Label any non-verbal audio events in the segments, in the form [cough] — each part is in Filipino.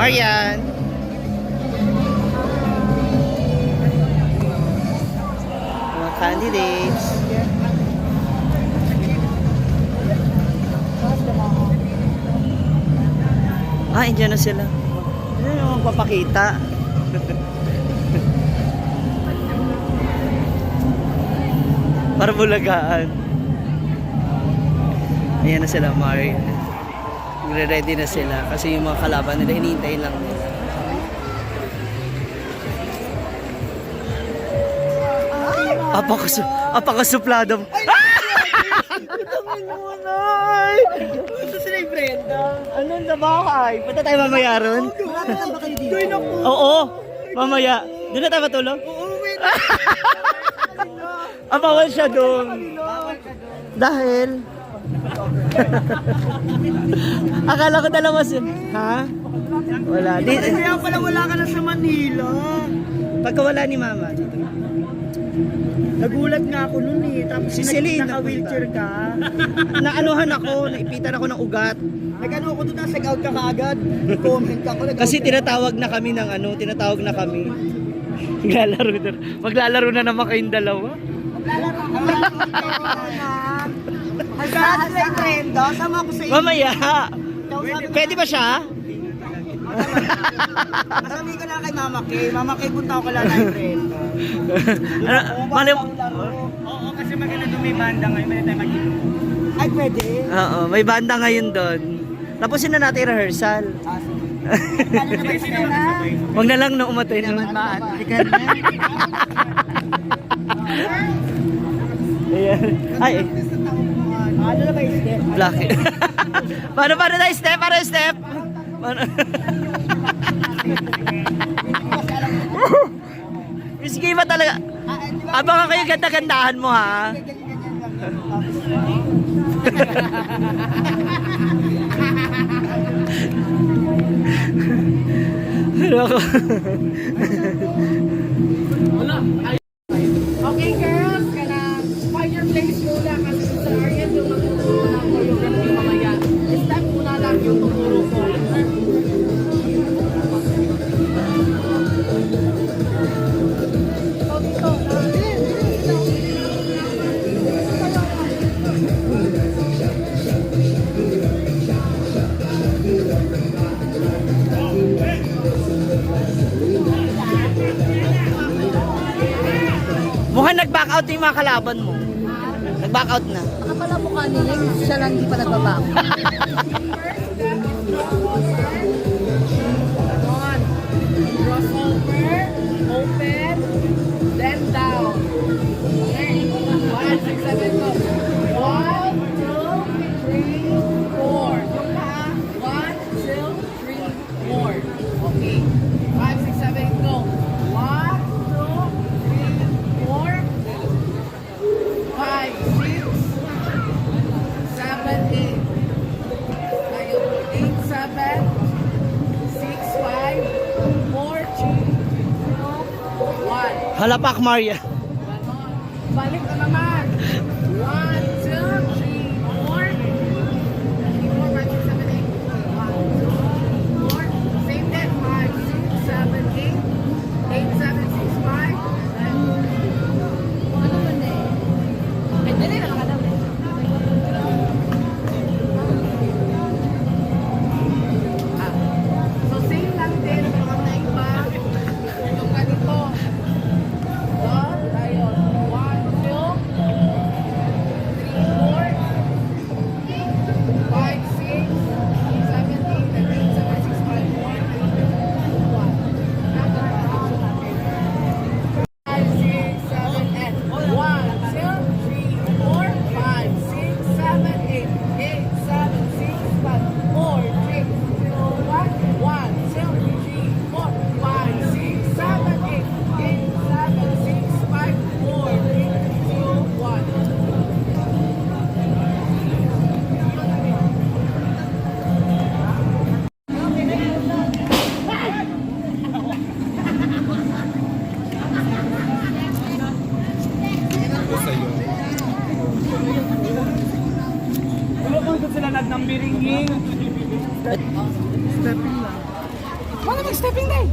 Marian. Mga candidates. Ah, andyan na sila. Ano yung papakita? [laughs] Para bulagaan. Ayan na sila, Mari. Nagre-ready na sila kasi yung mga kalaban nila, hinihintay lang nila. Apakasu apakasuplado. Ay! Ito sila yung Brenda. Ano sa bahay? Punta tayo mamaya ron? Oo, mamaya. Doon na tayo matulog? Oo, Ah, bawal siya doon. Dahil? [laughs] Akala ko dalawa siya. Ha? Wala. Di, Kaya pala wala ka na sa Manila. pagka wala ni mama. dito. Nagulat nga ako nun eh. Tapos Si Celine naka-wheelchair ka. [laughs] Naanuhan ako, naipitan ako ng ugat. Nag-ano ako doon, nasa out ka kaagad. Comment ako. Kasi ka. tinatawag na kami ng ano, tinatawag na kami. Maglalaro na, maglalaro na naman kayong dalawa. Hasa sila yung Brenda. Sama ko sa iyo. Mamaya. Pwede ba siya? Masabi ko na kay Mama Kay. Mama Kay, punta ako kala ng Brenda. Ano, mali, Oo, kasi maganda doon may banda ngayon. May tayo mag Ay, pwede. Oo, may banda ngayon doon. Tapusin na natin rehearsal. Sila? Huwag na lang na umatay na. Ayan. Ay. Ano na ba yung step? Black. [laughs] paano, paano na step? Paano step? Paano? [laughs] Miss Giva talaga. Abangan kayo ganda-gandahan mo ha. [laughs] Okay, Out yung mga kalaban mo. Nag-back out na. Baka pala mukha niya, siya lang hindi pa crossover, open, then down. One, six, seven, go. One, Halapak Maria. Stepping lang. Wala mag-stepping day.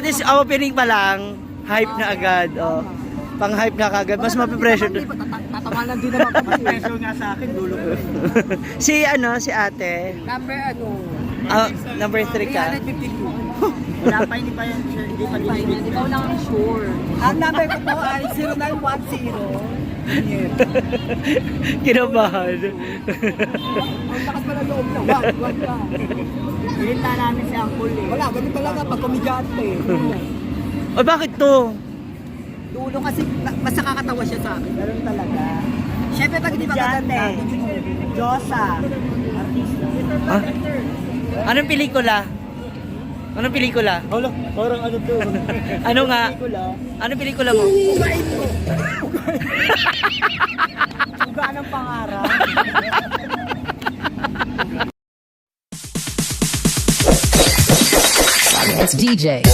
At least, opening pa lang, hype na agad. Oh. Pang hype na kagad. Mas mapipressure. Tatawanan din naman po. Peso nga sa akin, dulo ko. [laughs] si ano, si ate. Number ano? Ah, number 3 ka. 352. [laughs] Wala pa, hindi pa yan. Hindi pa din. Ikaw lang ang sure. Ang number ko po ay 0910. [laughs] Kinabahan. Ang lakas pala loob na. Wag, wag ka. Namin si Uncle eh. Wala, ganun talaga pag komedyante. o bakit to? Dulo kasi mas nakakatawa siya sa akin. Ganun talaga. Siyempre pag hindi magaganda, Diyosa. Artista. Ah? Anong pelikula? Anong pelikula? Hala, parang ano to? [laughs] Ano nga? Pelikula. Anong pelikula mo? Uga [laughs] ng pangarap. It's DJ.